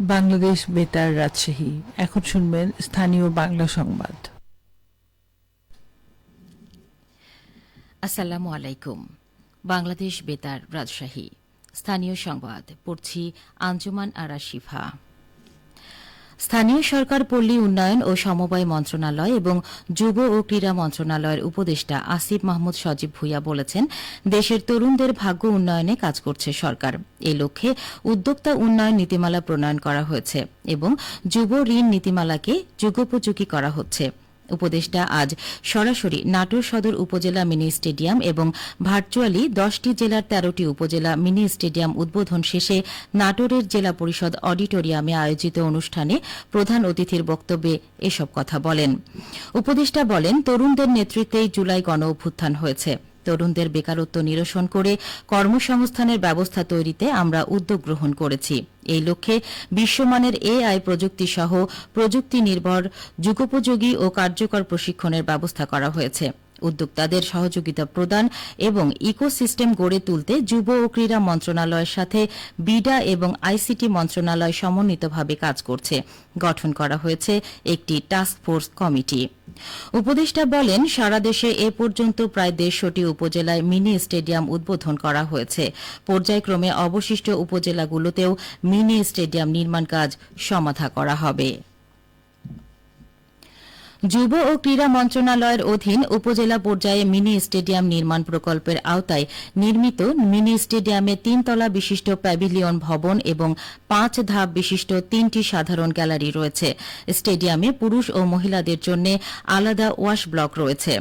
বাংলাদেশ বেতার রাজশাহী। এখন শুনবেন স্থানীয় বাংলা সংবাদ। আসসালামু আলাইকুম। বাংলাদেশ বেতার রাজশাহী। স্থানীয় সংবাদ, পড়ছি আঞ্জুমান আরা শিফা। স্থানীয় সরকার পল্লী উন্নয়ন ও সমবায় মন্ত্রণালয় এবং যুব ও ক্রীড়া মন্ত্রণালয়ের উপদেষ্টা আসিফ মাহমুদ সজীব ভুইয়া বলেছেন, দেশের তরুণদের ভাগ্য উন্নয়নে কাজ করছে সরকার। এই লক্ষ্যে উদ্যোক্তা উন্নয়ন নীতিমালা প্রণয়ন করা হয়েছে এবং যুব ঋণ নীতিমালাকে যুগোপযোগী করা হচ্ছে। উপদেষ্টা আজ সরাসরি নাটোর সদর উপজেলা মিনি স্টেডিয়াম এবং ভার্চুয়ালি দশটি জেলার তেরোটি উপজেলা মিনি স্টেডিয়াম উদ্বোধন শেষে নাটোরের জেলা পরিষদ অডিটোরিয়ামে আয়োজিত অনুষ্ঠানে প্রধান অতিথির বক্তব্যে এসব কথা বলেন। উপদেষ্টা বলেন, তরুণদের নেতৃত্বেই জুলাই গণ অভ্যুত্থান হয়েছে। তরুণদের বেকারত্ব নিরসন করে কর্মসংস্থানের ব্যবস্থা তৈরিতে আমরা উদ্যোগ গ্রহণ করেছি। এই লক্ষ্যে বিশ্বমানের এআই প্রযুক্তি সহ প্রযুক্তি নির্ভর, যুগোপযোগী ও কার্যকর প্রশিক্ষণের ব্যবস্থা করা হয়েছে। উদ্যোক্তাদের সহযোগিতা প্রদান এবং ইকোসিস্টেম গড়ে তুলতে যুব ও ক্রীড়া মন্ত্রণালয়ের সাথে বিডা এবং আইসিটি মন্ত্রণালয় সমন্বিতভাবে কাজ করছে। গঠন করা হয়েছে একটি টাস্ক ফোর্স কমিটি। উপদেষ্টা বলেন, সারা দেশে এ পর্যন্ত প্রায় দেড়শোটি উপজেলায় মিনি স্টেডিয়াম উদ্বোধন করা হয়েছে। পর্যায়ক্রমে অবশিষ্ট উপজেলাগুলোতেও মিনি স্টেডিয়াম নির্মাণ কাজ সমাধা করা হবে। যুব ও ক্রীড়া মন্ত্রণালয়ের অধীন উপজেলা পর্যায়ে মিনি স্টেডিয়াম নির্মাণ প্রকল্পের আওতায় নির্মিত মিনি স্টেডিয়ামে তিনতলা বিশিষ্ট প্যাভিলিয়ন ভবন এবং পাঁচ ধাপ বিশিষ্ট তিনটি সাধারণ গ্যালারি রয়েছে। স্টেডিয়ামে পুরুষ ও মহিলাদের জন্য আলাদা ওয়াশ ব্লক রয়েছে।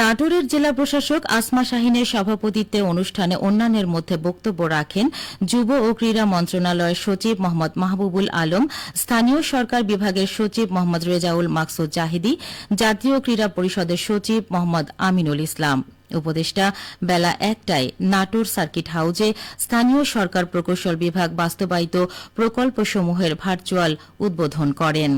নাটোরের জেলা প্রশাসক আসমা শাহিনের সভাপতিত্বে অনুষ্ঠানে অন্যান্যের মধ্যে বক্তব্য রাখেন যুব ও ক্রীড়া মন্ত্রণালয়ের সচিব মোহাম্মদ মাহবুবুল আলম, স্থানীয় সরকার বিভাগের সচিব মোহাম্মদ রেজাউল মাকসুদ জাহিদি, জাতীয় ক্রীড়া পরিষদের সচিব মোহাম্মদ আমিনুল ইসলাম। উপদেষ্টা বেলা একটায় নাটোর সার্কিট হাউজে স্থানীয় সরকার প্রকৌশল বিভাগ বাস্তবায়িত প্রকল্পসমূহের ভার্চুয়াল উদ্বোধন করেন।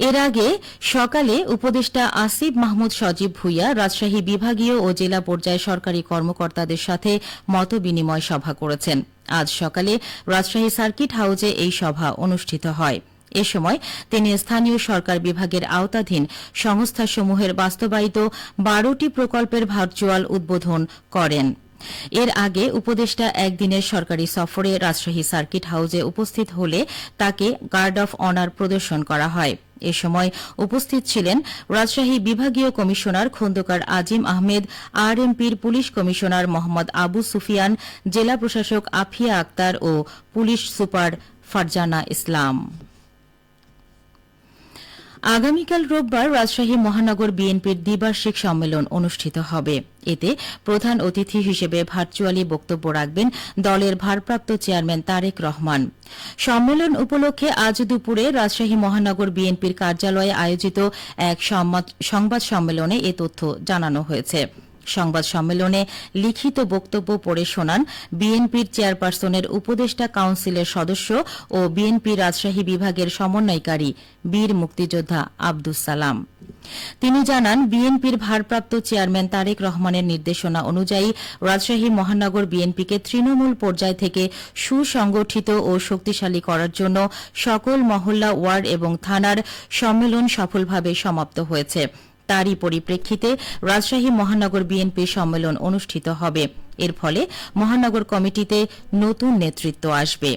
এর আগে সকালে উপদেষ্টা আসিফ মাহমুদ সজীব ভুইয়া, রাজশাহী বিভাগীয় ও জেলা পর্যায়ে সরকারি কর্মকর্তাদের সাথে মতবিনিময় সভা করেছেন। আজ সকালে রাজশাহী সার্কিট হাউজে এই সভা অনুষ্ঠিত হয়। এ সময় তিনি স্থানীয় সরকার বিভাগের আওতাধীন সংস্থাসমূহের বাস্তবায়িত বারোটি প্রকল্পের ভার্চুয়াল উদ্বোধন করেন। এর আগে উপদেষ্টা একদিনের সরকারি সফরে রাজশাহী সার্কিট হাউজে উপস্থিত হলে তাকে গার্ড অফ অনার প্রদর্শন করা হয়। এ সময় উপস্থিত ছিলেন রাজশাহী বিভাগীয় কমিশনার খন্দকার আজিম আহমেদ, আরএমপির পুলিশ কমিশনার মোহাম্মদ আবু সুফিয়ান, জেলা প্রশাসক আফিয়া আক্তার ও পুলিশ সুপার ফারজানা ইসলাম। আগামীকাল রোববার রাজশাহী মহানগর বিএনপির দ্বিবার্ষিক সম্মেলন অনুষ্ঠিত হবে। এতে প্রধান অতিথি হিসেবে ভার্চুয়ালি বক্তব্য রাখবেন দলের ভারপ্রাপ্ত চেয়ারম্যান তারেক রহমান। সম্মেলন উপলক্ষে আজ দুপুরে রাজশাহী মহানগর বিএনপির কার্যালয়ে আয়োজিত এক সংবাদ সম্মেলনে এ তথ্য জানানো হয়েছে। সংবাদ সম্মেলনে লিখিত বক্তব্য পড়ে শোনান বিএনপির চেয়ারপারসনের উপদেষ্টা কাউন্সিলের সদস্য ও বিএনপি রাজশাহী বিভাগের সমন্বয়কারী বীর মুক্তিযোদ্ধা আব্দুস সালাম। তিনি জানান, বিএনপির ভারপ্রাপ্ত চেয়ারম্যান তারেক রহমানের নির্দেশনা অনুযায়ী রাজশাহী মহানগর বিএনপিকে তৃণমূল পর্যায় থেকে সুসংগঠিত ও শক্তিশালী করার জন্য সকল মহল্লা, ওয়ার্ড এবং থানার সম্মেলন সফলভাবে সমাপ্ত হয়েছে। তারই পরিপ্রেক্ষিতে রাজশাহী মহানগর বিএনপি সম্মেলন অনুষ্ঠিত হবে। এর ফলে মহানগর কমিটিতে নতুন নেতৃত্ব আসবে।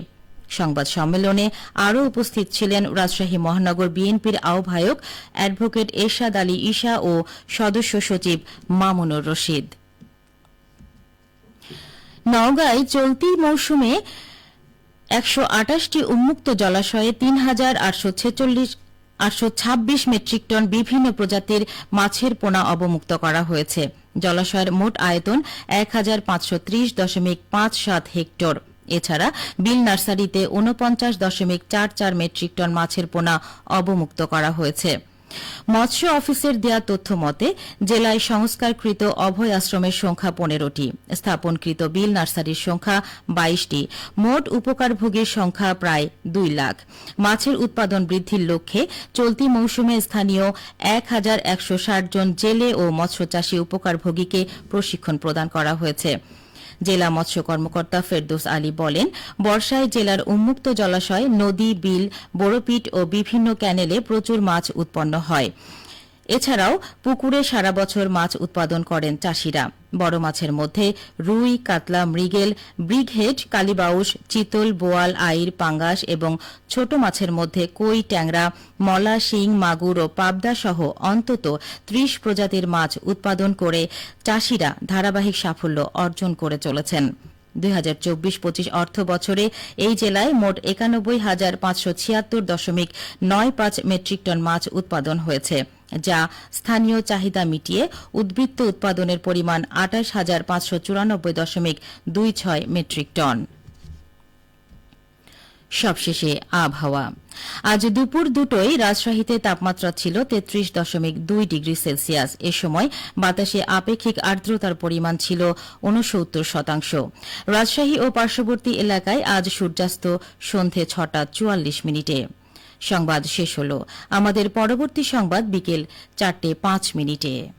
সংবাদ সম্মেলনে আরও উপস্থিত ছিলেন রাজশাহী মহানগর বিএনপির আহ্বায়ক অ্যাডভোকেট এরশাদ আলী ঈশা ও সদস্য সচিব মামুনুর রশিদ। নওগাঁয় চলতি মৌসুমে একশো আটাশটি উন্মুক্ত জলাশয়ে তিন হাজার আটশো ছেচল্লিশ আটশো ছাব্বিশ মেট্রিক টন বিভিন্ন প্রজাতির মাছের পোনা অবমুক্ত করা হয়েছে। জলাশয়ের মোট আয়তন এক হাজার পাঁচশো ত্রিশ দশমিক পাঁচ সাত হেক্টর। এছাড়া বিল নার্সারিতে উনপঞ্চাশ দশমিক চার চার মেট্রিক টন মাছের পোনা অবমুক্ত করা হয়েছে। মৎস্য অফিসের দেয়া তথ্য মতে, জেলায় সংস্কারকৃত অভয় আশ্রমের সংখ্যা পনেরোটি, স্থাপনকৃত বিল নার্সারির সংখ্যা বাইশটি, মোট উপকারভোগীর সংখ্যা প্রায় দুই লাখ। মাছের উৎপাদন বৃদ্ধির লক্ষ্যে চলতি মৌসুমে স্থানীয় এক হাজার একশো ষাট জন জেলে ও মৎস্যচাষী উপকারভোগীকে প্রশিক্ষণ প্রদান করা হয়েছে। জেলা মৎস্য কর্মকর্তা ফেরদোস আলী বলেন, বর্ষায় জেলার উন্মুক্ত জলাশয়, নদী, বিল বড়পিট ও বিভিন্ন ক্যানেলে প্রচুর মাছ উৎপন্ন হয়। এছাড়াও পুকুরে সারা বছর মাছ উৎপাদন করেন চাষিরা। বড় মাছের মধ্যে রুই, কাতলা, মৃগেল, ব্রিগহেড কালিবাউস চিতল, বোয়াল আইর পাঙ্গাস এবং ছোট মাছের মধ্যে কই, ট্যাংরা, মলা, শিং, মাগুর ও পাবদা সহ অন্তত ত্রিশ প্রজাতির মাছ উৎপাদন করে চাষিরা ধারাবাহিক সাফল্য অর্জন করে চলেছেন। দুই হাজার চব্বিশ পঁচিশ অর্থ বছরে এই জেলায় মোট একানব্বই হাজার পাঁচশো ছিয়াত্তর দশমিক নয় পাঁচ মেট্রিক টন মাছ উৎপাদন হয়েছে। যা স্থানীয় চাহিদা মিটিয়ে উদ্বৃত্ত উৎপাদনের পরিমাণ আটাশ হাজার পাঁচশো চুরানব্বই দশমিক দুই ছয় মেট্রিক টন। সবশেষে আবহাওয়া। আজ দুপুর দুটোই রাজশাহীতে তাপমাত্রা ছিল তেত্রিশ দশমিক দুই ডিগ্রি সেলসিয়াস। এ সময় বাতাসে আপেক্ষিক আর্দ্রতার পরিমাণ ছিল উনসত্তর শতাংশ। রাজশাহী ও পার্শ্ববর্তী এলাকায় আজ সূর্যাস্ত সন্ধে ছটা চুয়াল্লিশ মিনিটে। সংবাদ শেষ হলো। আমাদের পরবর্তী সংবাদ বিকেল চারটে পাঁচ মিনিটে।